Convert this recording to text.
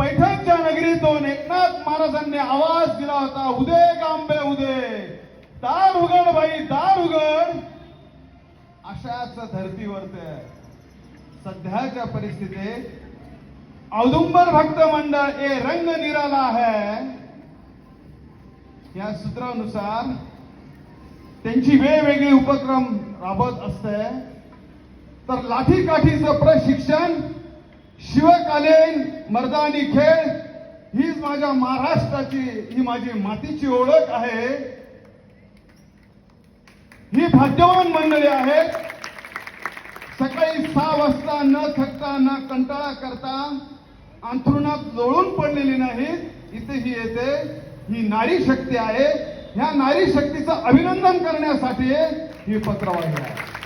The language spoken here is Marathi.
पैठणच्या नगरीतून एकनाथ महाराजांनी आवाज दिला होता उदे गांबे उदे. दार उघड बाई दार उघड. अशाच धर्तीवर ते सध्याच्या परिस्थितीत औदुंबर भक्त मंडळ ए रंग निराला है या सूत्रानुसार त्यांची वेगवेगळे उपक्रम राबत असते. तर लाठी काठीचं प्रशिक्षण शिवकालीन मर्दानी खेळ हीच माझ्या महाराष्ट्राची ही माझी मातीची ओळख आहे. ही भाग्यवान मंडळी आहेत सकाळी सहा वाजता न थकता न कंटाळा करता अंथरुणात लोळून पडलेली नाहीत इथे ही येते. ही नारी शक्ती आहे. ह्या नारी शक्तीचं अभिनंदन करण्यासाठी ही पत्रवाही आहे.